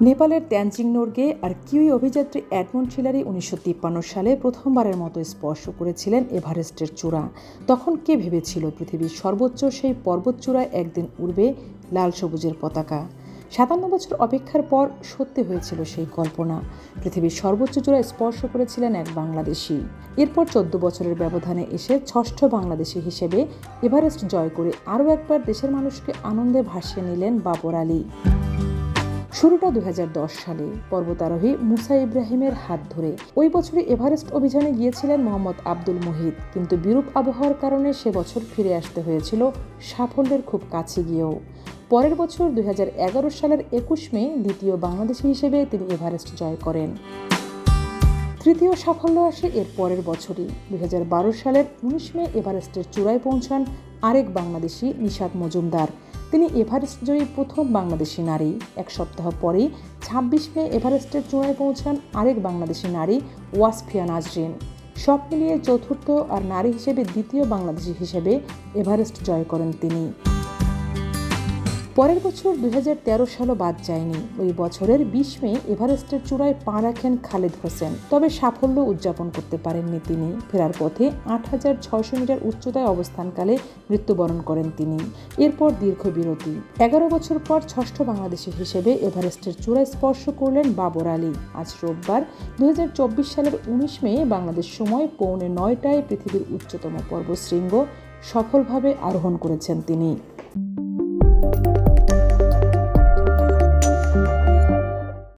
নেপালের ত্যানজিং নোরগে আর kiwi অভিযাত্রী Edmund Sillery উনিশশো সালে প্রথমবারের মতো স্পর্শ করেছিলেন এভারেস্টের চূড়া। তখন কে ভেবেছিল পৃথিবীর সর্বোচ্চ সেই পর্বতচূড়ায় একদিন উড়বে লাল সবুজের পতাকা? সাতান্ন বছর অপেক্ষার পর সত্যি হয়েছিল সেই কল্পনা। পৃথিবীর সর্বোচ্চ চূড়ায় স্পর্শ করেছিলেন এক বাংলাদেশি। এরপর চোদ্দ বছরের ব্যবধানে এসে ষষ্ঠ বাংলাদেশি হিসেবে এভারেস্ট জয় করে আরও একবার দেশের মানুষকে আনন্দে ভাসিয়ে নিলেন বাবর আলী। শুরুটা দুই হাজার দশ সালে। পর্বতারোহী মুসা ইব্রাহিমের হাত ধরে। ওই বছরে এভারেস্ট অভিযানে গিয়েছিলেন মোহাম্মদ আব্দুল মুহিত। কিন্তু বিরূপ আবহাওয়ার কারণে সে বছর ফিরে আসতে হয়েছিল সাফল্যের খুব কাছে গিয়েও। পরের বছর দুই হাজার এগারো সালের একুশ মে দ্বিতীয় বাংলাদেশি হিসেবে তিনি এভারেস্ট জয় করেন। তৃতীয় সাফল্য আসে এর পরের বছরই। দুই হাজার বারো সালের উনিশ মে এভারেস্টের চূড়ায় পৌঁছান আরেক বাংলাদেশি নিশাদ মজুমদার। তিনি এভারেস্ট জয়ী প্রথম বাংলাদেশি নারী। এক সপ্তাহ পরেই ছাব্বিশ মে এভারেস্টের চূড়ায় পৌঁছান আরেক বাংলাদেশি নারী, ওয়াসফিয়া নাজরিন। সব মিলিয়ে চতুর্থ আর নারী হিসেবে দ্বিতীয় বাংলাদেশি হিসেবে এভারেস্ট জয় করেন তিনি। পরের বছর দুই সালও বাদ যায়নি। ওই বছরের বিশ মে এভারেস্টের চূড়ায় পা রাখেন খালেদ হোসেন। তবে সাফল্য উদযাপন করতে পারেননি তিনি। ফেরার পথে আট হাজার ছয়শো মিটার উচ্চতায় অবস্থানকালে মৃত্যুবরণ করেন তিনি। এরপর দীর্ঘ বিরতি। এগারো বছর পর ষষ্ঠ বাংলাদেশি হিসেবে এভারেস্টের চূড়ায় স্পর্শ করলেন বাবর আলী। আজ রোববার দু হাজার চব্বিশ সালের উনিশ মে বাংলাদেশ সময় পৌনে নয়টায় পৃথিবীর উচ্চতম পর্বশৃঙ্গ সফলভাবে আরোহণ করেছেন তিনি।